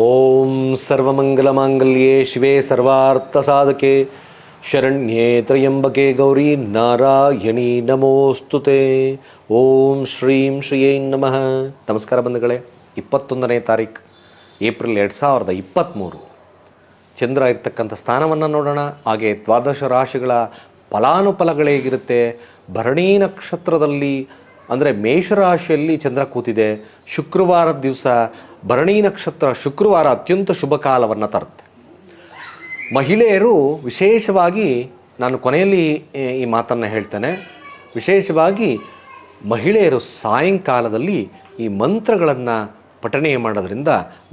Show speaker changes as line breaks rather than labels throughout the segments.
ಓಂ ಸರ್ವಮಂಗಲಮಾಂಗಲ್ಯೆ ಶಿವೆ ಸರ್ವಾರ್ಥಸಾಧಕೆ. ಶರಣ್ಯೇ ತ್ರಯಂಬಕೆ ಗೌರಿ ನಾರಾಯಣಿ ನಮೋಸ್ತುತೆ ಓಂ ಶ್ರೀಂ ಶ್ರೀಯೇ ನಮಃ. ನಮಸ್ಕಾರ ಬಂಧುಗಳೇ, ಇಪ್ಪತ್ತೊಂದನೇ ತಾರೀಕು ಏಪ್ರಿಲ್ ಎರಡು ಸಾವಿರದ ಇಪ್ಪತ್ತ್ಮೂರು. ಚಂದ್ರ ಇರ್ತಕ್ಕಂಥ ಸ್ಥಾನವನ್ನು ನೋಡೋಣ. ಹಾಗೆ ದ್ವಾದಶ ರಾಶಿಗಳ ಫಲಾನುಫಲಗಳೇಗಿರುತ್ತೆ ಭರಣಿ ನಕ್ಷತ್ರದಲ್ಲಿ, ಅಂದರೆ ಮೇಷರಾಶಿಯಲ್ಲಿ ಚಂದ್ರ ಕೂತಿದೆ. ಶುಕ್ರವಾರದ ದಿವಸ ಭರಣಿ ನಕ್ಷತ್ರ ಶುಕ್ರವಾರ ಅತ್ಯಂತ ಶುಭ ಕಾಲವನ್ನು ತರುತ್ತೆ. ಮಹಿಳೆಯರು ವಿಶೇಷವಾಗಿ ನಾನು ಕೊನೆಯಲ್ಲಿ ಈ- ಮಾತನ್ನು ಹೇಳ್ತೇನೆ. ವಿಶೇಷವಾಗಿ ಮಹಿಳೆಯರು ಸಾಯಂಕಾಲದಲ್ಲಿ ಈ ಮಂತ್ರಗಳನ್ನು ಪಠಣೆ ಮಾಡೋದ್ರಿಂದ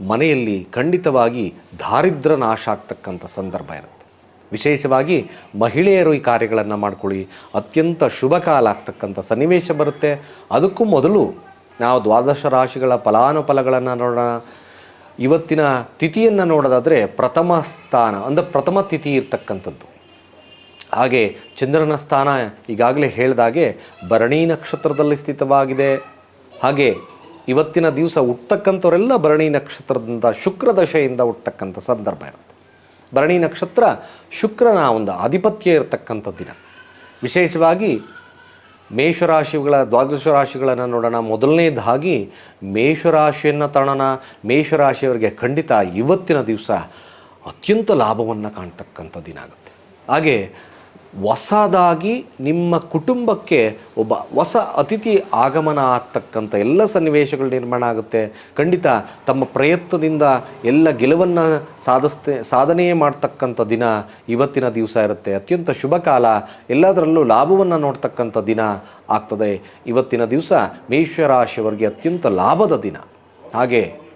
ಮನೆಯಲ್ಲಿ ಖಂಡಿತವಾಗಿ ದಾರಿದ್ರ ನಾಶ ಆಗ್ತಕ್ಕಂಥ ಸಂದರ್ಭ ಇರುತ್ತೆ. ವಿಶೇಷವಾಗಿ ಮಹಿಳೆಯರು ಈ ಕಾರ್ಯಗಳನ್ನು ಮಾಡ್ಕೊಳ್ಳಿ. ಅತ್ಯಂತ ಶುಭ ಕಾಲ ಆಗ್ತಕ್ಕಂಥ ಸನ್ನಿವೇಶ ಬರುತ್ತೆ. ಅದಕ್ಕೂ ಮೊದಲು ನಾವು ದ್ವಾದಶ ರಾಶಿಗಳ ಫಲಾನುಫಲಗಳನ್ನು ನೋಡೋಣ. ಇವತ್ತಿನ ತಿಥಿಯನ್ನು ನೋಡೋದಾದರೆ ಪ್ರಥಮ ಸ್ಥಾನ, ಅಂದರೆ ಪ್ರಥಮ ತಿಥಿ ಇರ್ತಕ್ಕಂಥದ್ದು. ಹಾಗೆ ಚಂದ್ರನ ಸ್ಥಾನ ಈಗಾಗಲೇ ಹೇಳಿದಾಗೆ ಭರಣಿ ನಕ್ಷತ್ರದಲ್ಲಿ ಸ್ಥಿತವಾಗಿದೆ. ಹಾಗೆ ಇವತ್ತಿನ ದಿವಸ ಹುಟ್ಟಕ್ಕಂಥವರೆಲ್ಲ ಭರಣಿ ನಕ್ಷತ್ರದಿಂದ, ಶುಕ್ರ ದಶೆಯಿಂದ ಹುಟ್ಟಕ್ಕಂಥ ಸಂದರ್ಭ ಇರುತ್ತೆ. ಭರಣಿ ನಕ್ಷತ್ರ ಶುಕ್ರನ ಒಂದು ಆಧಿಪತ್ಯ ಇರತಕ್ಕಂಥ ದಿನ. ವಿಶೇಷವಾಗಿ ಮೇಷರಾಶಿಗಳ, ದ್ವಾದಶ ರಾಶಿಗಳನ್ನು ನೋಡೋಣ. ಮೊದಲನೇದಾಗಿ ಮೇಷರಾಶಿಯನ್ನು ತಣನ ಮೇಷರಾಶಿಯವರಿಗೆ ಖಂಡಿತ ಇವತ್ತಿನ ದಿವಸ ಅತ್ಯಂತ ಲಾಭವನ್ನು ಕಾಣ್ತಕ್ಕಂಥ ದಿನ ಆಗುತ್ತೆ. ಹಾಗೆ ಹೊಸದಾಗಿ ನಿಮ್ಮ ಕುಟುಂಬಕ್ಕೆ ಒಬ್ಬ ಹೊಸ ಅತಿಥಿ ಆಗಮನ ಆಗ್ತಕ್ಕಂಥ ಎಲ್ಲ ಸನ್ನಿವೇಶಗಳು ನಿರ್ಮಾಣ ಆಗುತ್ತೆ. ಖಂಡಿತ ತಮ್ಮ ಪ್ರಯತ್ನದಿಂದ ಎಲ್ಲ ಗೆಲುವನ್ನು ಸಾಧಿಸ್ತೆ ಸಾಧನೆಯೇ ಮಾಡ್ತಕ್ಕಂಥ ದಿನ ಇವತ್ತಿನ ದಿವಸ ಇರುತ್ತೆ. ಅತ್ಯಂತ ಶುಭ ಕಾಲ. ಎಲ್ಲದರಲ್ಲೂ ಲಾಭವನ್ನು ನೋಡ್ತಕ್ಕಂಥ ದಿನ ಆಗ್ತದೆ. ಇವತ್ತಿನ ದಿವಸ ಮೇಷರಾಶಿಯವರಿಗೆ ಅತ್ಯಂತ ಲಾಭದ ದಿನ. ಹಾಗೆ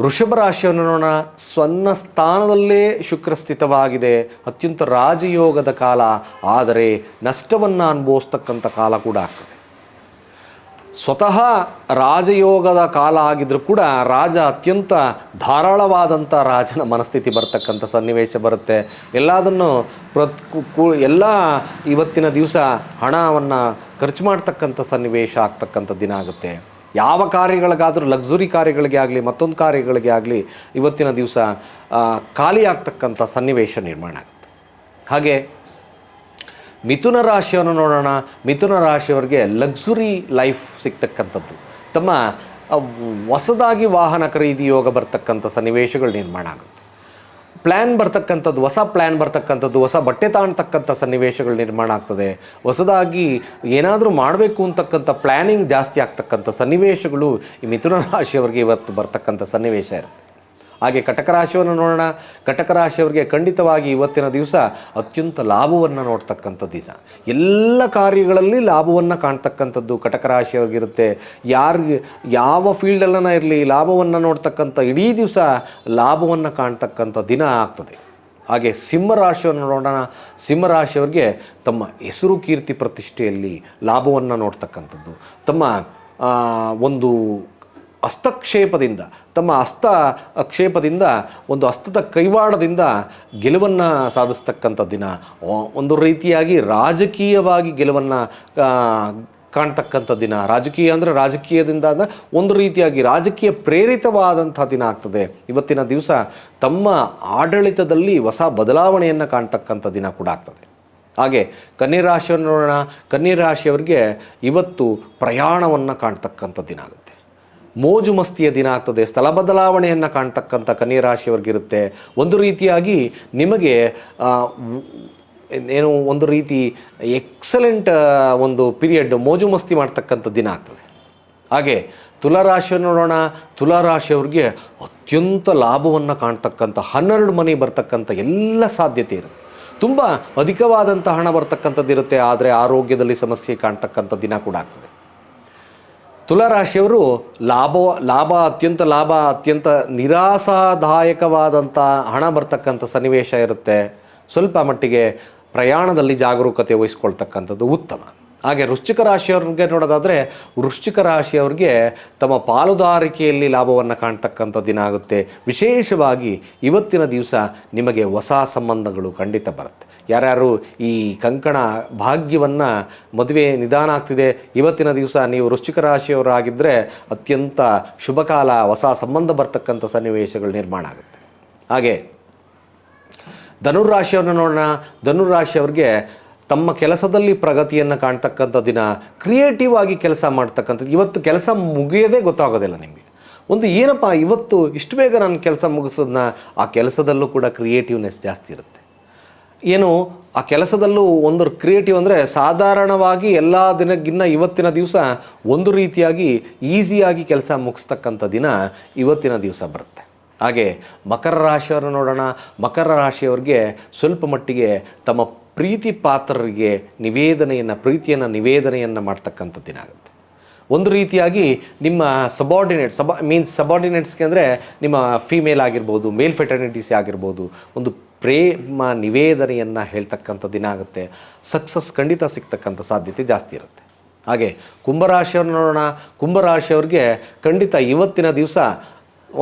ವೃಷಭ ರಾಶಿಯನ್ನು ನೋಡೋಣ. ಸ್ವನ್ನ ಸ್ಥಾನದಲ್ಲೇ ಶುಕ್ರ ಸ್ಥಿತವಾಗಿದೆ ಅತ್ಯಂತ ರಾಜಯೋಗದ ಕಾಲ. ಆದರೆ ನಷ್ಟವನ್ನು ಅನುಭವಿಸ್ತಕ್ಕಂಥ ಕಾಲ ಕೂಡ ಆಗ್ತದೆ. ಸ್ವತಃ ರಾಜಯೋಗದ ಕಾಲ ಆಗಿದ್ರೂ ಕೂಡ ರಾಜ ಅತ್ಯಂತ ಧಾರಾಳವಾದಂಥ ರಾಜನ ಮನಸ್ಥಿತಿ ಬರ್ತಕ್ಕಂಥ ಸನ್ನಿವೇಶ ಬರುತ್ತೆ. ಎಲ್ಲದನ್ನು ಪ್ರತ್ ಎಲ್ಲ ಇವತ್ತಿನ ದಿವಸ ಹಣವನ್ನು ಖರ್ಚು ಮಾಡ್ತಕ್ಕಂಥ ಸನ್ನಿವೇಶ ಆಗ್ತಕ್ಕಂಥ ದಿನ ಆಗುತ್ತೆ. ಯಾವ ಕಾರ್ಯಗಳಿಗಾದರೂ ಲಕ್ಸುರಿ ಕಾರ್ಯಗಳಿಗೆ ಆಗಲಿ, ಮತ್ತೊಂದು ಕಾರ್ಯಗಳಿಗೆ ಆಗಲಿ, ಇವತ್ತಿನ ದಿವಸ ಖಾಲಿ ಆಗ್ತಕ್ಕಂಥ ಸನ್ನಿವೇಶ ನಿರ್ಮಾಣ ಆಗುತ್ತೆ. ಹಾಗೆ, ಮಿಥುನ ರಾಶಿಯನ್ನು ನೋಡೋಣ. ಮಿಥುನ ರಾಶಿಯವರಿಗೆ ಲಕ್ಸುರಿ ಲೈಫ್ ಸಿಗ್ತಕ್ಕಂಥದ್ದು. ತಮ್ಮ ಹೊಸದಾಗಿ ವಾಹನ ಖರೀದಿ ಯೋಗ ಬರ್ತಕ್ಕಂಥ ಸನ್ನಿವೇಶಗಳು ನಿರ್ಮಾಣ ಆಗುತ್ತೆ. ಪ್ಲ್ಯಾನ್ ಬರ್ತಕ್ಕಂಥದ್ದು, ಹೊಸ ಪ್ಲ್ಯಾನ್ ಬರ್ತಕ್ಕಂಥದ್ದು, ಹೊಸ ಬಟ್ಟೆ ತಾಣ್ತಕ್ಕಂಥ ಸನ್ನಿವೇಶಗಳು ನಿರ್ಮಾಣ ಆಗ್ತದೆ. ಹೊಸದಾಗಿ ಏನಾದರೂ ಮಾಡಬೇಕು ಅಂತಕ್ಕಂಥ ಪ್ಲ್ಯಾನಿಂಗ್ ಜಾಸ್ತಿ ಆಗ್ತಕ್ಕಂಥ ಸನ್ನಿವೇಶಗಳು ಈ ಮಿಥುನ ರಾಶಿಯವರಿಗೆ ಇವತ್ತು ಬರ್ತಕ್ಕಂಥ ಸನ್ನಿವೇಶ ಇರುತ್ತೆ. ಹಾಗೆ ಕಟಕ ರಾಶಿಯನ್ನು ನೋಡೋಣ. ಕಟಕ ರಾಶಿಯವರಿಗೆ ಖಂಡಿತವಾಗಿ ಇವತ್ತಿನ ದಿವಸ ಅತ್ಯಂತ ಲಾಭವನ್ನು ನೋಡ್ತಕ್ಕಂಥ ದಿನ. ಎಲ್ಲ ಕಾರ್ಯಗಳಲ್ಲಿ ಲಾಭವನ್ನು ಕಾಣ್ತಕ್ಕಂಥದ್ದು ಕಟಕ ರಾಶಿಯವ್ರಿಗಿರುತ್ತೆ. ಯಾರಿಗೆ ಯಾವ ಫೀಲ್ಡಲ್ಲನ ಇರಲಿ, ಲಾಭವನ್ನು ನೋಡ್ತಕ್ಕಂಥ ಇಡೀ ದಿವಸ ಲಾಭವನ್ನು ಕಾಣ್ತಕ್ಕಂಥ ದಿನ ಆಗ್ತದೆ. ಹಾಗೆ ಸಿಂಹರಾಶಿಯನ್ನು ನೋಡೋಣ. ಸಿಂಹರಾಶಿಯವ್ರಿಗೆ ತಮ್ಮ ಹೆಸರು ಕೀರ್ತಿ ಪ್ರತಿಷ್ಠೆಯಲ್ಲಿ ಲಾಭವನ್ನು ನೋಡ್ತಕ್ಕಂಥದ್ದು. ತಮ್ಮ ಒಂದು ಹಸ್ತಕ್ಷೇಪದಿಂದ ತಮ್ಮ ಹಸ್ತ ಕ್ಷೇಪದಿಂದ, ಒಂದು ಹಸ್ತದ ಕೈವಾಡದಿಂದ ಗೆಲುವನ್ನು ಸಾಧಿಸ್ತಕ್ಕಂಥ ದಿನ. ಒಂದು ರೀತಿಯಾಗಿ ರಾಜಕೀಯವಾಗಿ ಗೆಲುವನ್ನು ಕಾಣ್ತಕ್ಕಂಥ ದಿನ. ರಾಜಕೀಯ ಅಂದರೆ ರಾಜಕೀಯದಿಂದ ಅಂದರೆ ಒಂದು ರೀತಿಯಾಗಿ ರಾಜಕೀಯ ಪ್ರೇರಿತವಾದಂಥ ದಿನ ಆಗ್ತದೆ. ಇವತ್ತಿನ ದಿವಸ ತಮ್ಮ ಆಡಳಿತದಲ್ಲಿ ಹೊಸ ಬದಲಾವಣೆಯನ್ನು ಕಾಣ್ತಕ್ಕಂಥ ದಿನ ಕೂಡ ಆಗ್ತದೆ. ಹಾಗೆ ಕನ್ಯರಾಶಿಯನ್ನು ನೋಡೋಣ ಕನ್ಯರಾಶಿಯವರಿಗೆ ಇವತ್ತು ಪ್ರಯಾಣವನ್ನು ಕಾಣ್ತಕ್ಕಂಥ ದಿನ ಆಗುತ್ತೆ. ಮೋಜು ಮಸ್ತಿಯ ದಿನ ಆಗ್ತದೆ. ಸ್ಥಳ ಬದಲಾವಣೆಯನ್ನು ಕಾಣ್ತಕ್ಕಂಥ ಕನ್ಯಾ ರಾಶಿಯವರಿಗಿರುತ್ತೆ ಒಂದು ರೀತಿಯಾಗಿ ನಿಮಗೆ ಏನು ಒಂದು ರೀತಿ ಎಕ್ಸಲೆಂಟ್ ಒಂದು ಪೀರಿಯಡ್ ಮೋಜು ಮಸ್ತಿ ಮಾಡ್ತಕ್ಕಂಥ ದಿನ ಆಗ್ತದೆ. ಹಾಗೆ ತುಲಾರಾಶಿಯನ್ನು ನೋಡೋಣ. ತುಲಾರಾಶಿಯವ್ರಿಗೆ ಅತ್ಯಂತ ಲಾಭವನ್ನು ಕಾಣ್ತಕ್ಕಂಥ ಹನ್ನೆರಡು ಮನೆ ಬರ್ತಕ್ಕಂಥ ಎಲ್ಲ ಸಾಧ್ಯತೆ ಇರುತ್ತೆ. ತುಂಬ ಅಧಿಕವಾದಂಥ ಹಣ ಬರ್ತಕ್ಕಂಥದ್ದು ಇರುತ್ತೆ ಆದರೆ ಆರೋಗ್ಯದಲ್ಲಿ ಸಮಸ್ಯೆ ಕಾಣ್ತಕ್ಕಂಥ ದಿನ ಕೂಡ ಆಗ್ತದೆ. ತುಲಾರಾಶಿಯವರು ಲಾಭ ಲಾಭ ಅತ್ಯಂತ ಲಾಭ ಅತ್ಯಂತ ನಿರಾಸಾದಾಯಕವಾದಂಥ ಹಣ ಬರ್ತಕ್ಕಂಥ ಸನ್ನಿವೇಶ ಇರುತ್ತೆ. ಸ್ವಲ್ಪ ಮಟ್ಟಿಗೆ ಪ್ರಯಾಣದಲ್ಲಿ ಜಾಗರೂಕತೆ ವಹಿಸ್ಕೊಳ್ತಕ್ಕಂಥದ್ದು ಉತ್ತಮ. ಹಾಗೆ ವೃಶ್ಚಿಕ ರಾಶಿಯವ್ರಿಗೆ ನೋಡೋದಾದರೆ, ವೃಶ್ಚಿಕ ರಾಶಿಯವ್ರಿಗೆ ತಮ್ಮ ಪಾಲುದಾರಿಕೆಯಲ್ಲಿ ಲಾಭವನ್ನು ಕಾಣ್ತಕ್ಕಂಥ ದಿನ ಆಗುತ್ತೆ. ವಿಶೇಷವಾಗಿ ಇವತ್ತಿನ ದಿವಸ ನಿಮಗೆ ಹೊಸ ಸಂಬಂಧಗಳು ಖಂಡಿತ ಬರುತ್ತೆ. ಯಾರ್ಯಾರು ಈ ಕಂಕಣ ಭಾಗ್ಯವನ್ನು ಮದುವೆ ನಿಧಾನ ಆಗ್ತಿದೆ, ಇವತ್ತಿನ ದಿವಸ ನೀವು ವೃಶ್ಚಿಕ ರಾಶಿಯವರಾಗಿದ್ದರೆ ಅತ್ಯಂತ ಶುಭಕಾಲ, ಹೊಸ ಸಂಬಂಧ ಬರ್ತಕ್ಕಂಥ ಸನ್ನಿವೇಶಗಳು ನಿರ್ಮಾಣ ಆಗುತ್ತೆ. ಹಾಗೆ ಧನುರಾಶಿಯವ್ರನ್ನ ನೋಡೋಣ. ಧನುರಾಶಿಯವ್ರಿಗೆ ತಮ್ಮ ಕೆಲಸದಲ್ಲಿ ಪ್ರಗತಿಯನ್ನು ಕಾಣ್ತಕ್ಕಂಥ ದಿನ, ಕ್ರಿಯೇಟಿವ್ ಆಗಿ ಕೆಲಸ ಮಾಡ್ತಕ್ಕಂಥದ್ದು. ಇವತ್ತು ಕೆಲಸ ಮುಗಿಯೋದೇ ಗೊತ್ತಾಗೋದಿಲ್ಲ ನಿಮಗೆ. ಒಂದು ಏನಪ್ಪ, ಇವತ್ತು ಇಷ್ಟು ಬೇಗ ನಾನು ಕೆಲಸ ಮುಗಿಸೋದನ್ನ ಆ ಕೆಲಸದಲ್ಲೂ ಕೂಡ ಕ್ರಿಯೇಟಿವ್ನೆಸ್ ಜಾಸ್ತಿ ಇರುತ್ತೆ. ಏನು ಆ ಕೆಲಸದಲ್ಲೂ ಒಂದು ಕ್ರಿಯೇಟಿವ್ ಅಂದರೆ ಸಾಧಾರಣವಾಗಿ ಎಲ್ಲ ದಿನಕ್ಕಿನ್ನ ಇವತ್ತಿನ ದಿವಸ ಒಂದು ರೀತಿಯಾಗಿ ಈಸಿಯಾಗಿ ಕೆಲಸ ಮುಗಿಸ್ತಕ್ಕಂಥ ದಿನ ಇವತ್ತಿನ ದಿವಸ ಬರುತ್ತೆ. ಹಾಗೆ ಮಕರ ರಾಶಿಯವರು ನೋಡೋಣ. ಮಕರ ರಾಶಿಯವ್ರಿಗೆ ಸ್ವಲ್ಪ ಮಟ್ಟಿಗೆ ತಮ್ಮ ಪ್ರೀತಿ ಪಾತ್ರರಿಗೆ ನಿವೇದನೆಯನ್ನು, ಪ್ರೀತಿಯನ್ನು ನಿವೇದನೆಯನ್ನು ಮಾಡ್ತಕ್ಕಂಥ ದಿನ ಆಗುತ್ತೆ. ಒಂದು ರೀತಿಯಾಗಿ ನಿಮ್ಮ ಸಬಾರ್ಡಿನೇಟ್ ಸಬಾ ಮೀನ್ಸ್ ಸಬಾರ್ಡಿನೇಟ್ಸ್ಗೆ ಅಂದರೆ ನಿಮ್ಮ ಫೀಮೇಲ್ ಆಗಿರ್ಬೋದು ಮೇಲ್ ಫೆಟರ್ನಿಟೀಸ್ ಆಗಿರ್ಬೋದು, ಒಂದು ಪ್ರೇಮ ನಿವೇದನೆಯನ್ನು ಹೇಳ್ತಕ್ಕಂಥ ದಿನ ಆಗುತ್ತೆ. ಸಕ್ಸಸ್ ಖಂಡಿತ ಸಿಗ್ತಕ್ಕಂಥ ಸಾಧ್ಯತೆ ಜಾಸ್ತಿ ಇರುತ್ತೆ. ಹಾಗೆ ಕುಂಭರಾಶಿಯವ್ರನ್ನ ನೋಡೋಣ. ಕುಂಭರಾಶಿಯವ್ರಿಗೆ ಖಂಡಿತ ಇವತ್ತಿನ ದಿವಸ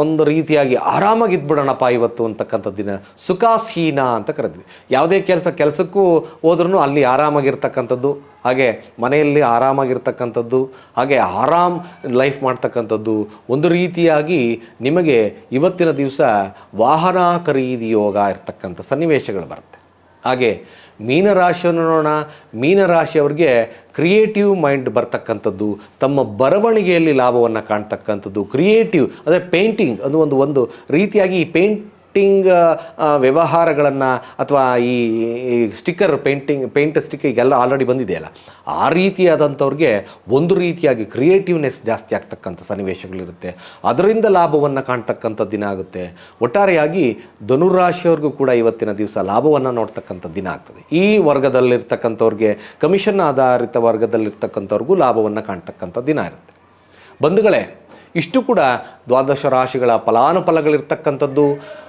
ಒಂದು ರೀತಿಯಾಗಿ ಆರಾಮಾಗಿ ಇದ್ಬಿಡೋಣಪ್ಪ ಇವತ್ತು ಅಂತಕ್ಕಂಥ ದಿನ. ಸುಖಾಸೀನ ಅಂತ ಕರೆದ್ವಿ. ಯಾವುದೇ ಕೆಲಸ, ಕೆಲಸಕ್ಕೂ ಹೋದ್ರೂ ಅಲ್ಲಿ ಆರಾಮಾಗಿರ್ತಕ್ಕಂಥದ್ದು, ಹಾಗೆ ಮನೆಯಲ್ಲಿ ಆರಾಮಾಗಿರ್ತಕ್ಕಂಥದ್ದು, ಹಾಗೆ ಆರಾಮ್ ಲೈಫ್ ಮಾಡ್ತಕ್ಕಂಥದ್ದು. ಒಂದು ರೀತಿಯಾಗಿ ನಿಮಗೆ ಇವತ್ತಿನ ದಿವಸ ವಾಹನ ಖರೀದಿ ಯೋಗ ಇರ್ತಕ್ಕಂಥ ಸನ್ನಿವೇಶಗಳು ಬರುತ್ತೆ. ಹಾಗೆ ಮೀನರಾಶಿಯನ್ನು ನೋಡೋಣ ಮೀನರಾಶಿಯವ್ರಿಗೆ ಕ್ರಿಯೇಟಿವ್ ಮೈಂಡ್ ಬರ್ತಕ್ಕಂಥದ್ದು, ತಮ್ಮ ಬರವಣಿಗೆಯಲ್ಲಿ ಲಾಭವನ್ನು ಕಾಣ್ತಕ್ಕಂಥದ್ದು ಕ್ರಿಯೇಟಿವ್ ಅಂದರೆ ಪೇಂಟಿಂಗ್ ಅದು ಒಂದು ಒಂದು ರೀತಿಯಾಗಿ ಈ ಪೇಂಟಿಂಗ್ ವ್ಯವಹಾರಗಳನ್ನು ಅಥವಾ ಈ ಸ್ಟಿಕ್ಕರ್ ಪೇಂಟಿಂಗ್, ಪೇಂಟ್ ಸ್ಟಿಕ್ ಈಗೆಲ್ಲ ಆಲ್ರೆಡಿ ಬಂದಿದೆಯಲ್ಲ. ಆ ರೀತಿಯಾದಂಥವ್ರಿಗೆ ಒಂದು ರೀತಿಯಾಗಿ ಕ್ರಿಯೇಟಿವ್ನೆಸ್ ಜಾಸ್ತಿ ಆಗ್ತಕ್ಕಂಥ ಸನ್ನಿವೇಶಗಳಿರುತ್ತೆ. ಅದರಿಂದ ಲಾಭವನ್ನು ಕಾಣ್ತಕ್ಕಂಥ ದಿನ ಆಗುತ್ತೆ. ಒಟ್ಟಾರೆಯಾಗಿ ಧನುರಾಶಿಯವ್ರಿಗೂ ಕೂಡ ಇವತ್ತಿನ ದಿವಸ ಲಾಭವನ್ನು ನೋಡ್ತಕ್ಕಂಥ ದಿನ ಆಗ್ತದೆ. ಈ ವರ್ಗದಲ್ಲಿರ್ತಕ್ಕಂಥವ್ರಿಗೆ ಕಮಿಷನ್ ಆಧಾರಿತ ವರ್ಗದಲ್ಲಿರ್ತಕ್ಕಂಥವ್ರಿಗೂ ಲಾಭವನ್ನು ಕಾಣ್ತಕ್ಕಂಥ ದಿನ ಇರುತ್ತೆ. ಬಂಧುಗಳೇ ಇಷ್ಟು ಕೂಡ ದ್ವಾದಶ ರಾಶಿಗಳ ಫಲಾನುಫಲಗಳಿರ್ತಕ್ಕಂಥದ್ದು.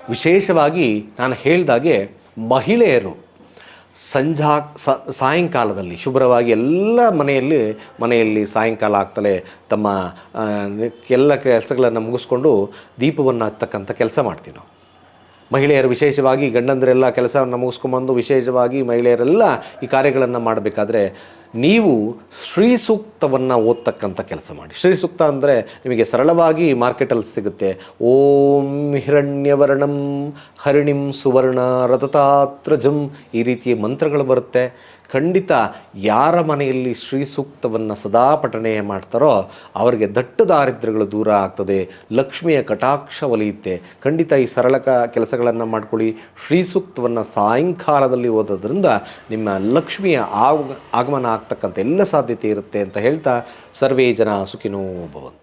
ವಿಶೇಷವಾಗಿ ನಾನು ಹೇಳಿದಾಗೆ ಮಹಿಳೆಯರು ಸಂಜಾ ಸಾಯಂಕಾಲದಲ್ಲಿ ಶುಭ್ರವಾಗಿ ಎಲ್ಲ ಮನೆಯಲ್ಲಿ ಮನೆಯಲ್ಲಿ ಸಾಯಂಕಾಲ ಆಗ್ತಲೇ ತಮ್ಮ ಎಲ್ಲ ಕೆಲಸಗಳನ್ನು ಮುಗಿಸ್ಕೊಂಡು ದೀಪವನ್ನು ಹತ್ತಕ್ಕಂಥ ಕೆಲಸ ಮಾಡ್ತೀವಿ ನಾವು. ಮಹಿಳೆಯರು ವಿಶೇಷವಾಗಿ ಗಂಡಂದರೆಲ್ಲ ಕೆಲಸವನ್ನು ಮುಗಿಸ್ಕೊಂಬಂದು ವಿಶೇಷವಾಗಿ ಮಹಿಳೆಯರೆಲ್ಲ ಈ ಕಾರ್ಯಗಳನ್ನು ಮಾಡಬೇಕಾದ್ರೆ ನೀವು ಶ್ರೀ ಸೂಕ್ತವನ್ನು ಓದ್ತಕ್ಕಂಥ ಕೆಲಸ ಮಾಡಿ. ಶ್ರೀ ಸೂಕ್ತ ಅಂದರೆ ನಿಮಗೆ ಸರಳವಾಗಿ ಮಾರ್ಕೆಟಲ್ಲಿ ಸಿಗುತ್ತೆ. ಓಂ ಹಿರಣ್ಯವರ್ಣಂ, ಹರಿಣಿಂ ಸುವರ್ಣ, ರಥತಾತ್ರಜಂ ಈ ರೀತಿಯ ಮಂತ್ರಗಳು ಬರುತ್ತೆ. ಖಂಡಿತ ಯಾರ ಮನೆಯಲ್ಲಿ ಶ್ರೀ ಸೂಕ್ತವನ್ನು ಸದಾ ಪಠಣೆ ಮಾಡ್ತಾರೋ ಅವರಿಗೆ ದಟ್ಟ ದಾರಿದ್ರ್ಯಗಳು ದೂರ ಆಗ್ತದೆ. ಲಕ್ಷ್ಮಿಯ ಕಟಾಕ್ಷ ಒಲಿಯುತ್ತೆ. ಖಂಡಿತ ಈ ಸರಳ ಕ ಕೆಲಸಗಳನ್ನು ಮಾಡ್ಕೊಳ್ಳಿ. ಶ್ರೀ ಸೂಕ್ತವನ್ನು ಸಾಯಂಕಾಲದಲ್ಲಿ ಓದೋದ್ರಿಂದ ನಿಮ್ಮ ಲಕ್ಷ್ಮಿಯ ಆಗ ಆಗಮನ ಆಗ್ತಕ್ಕಂಥ ಎಲ್ಲ ಸಾಧ್ಯತೆ ಇರುತ್ತೆ ಅಂತ ಹೇಳ್ತಾ ಸರ್ವೇ ಜನ ಸುಖಿನೋ ಭವಂತು.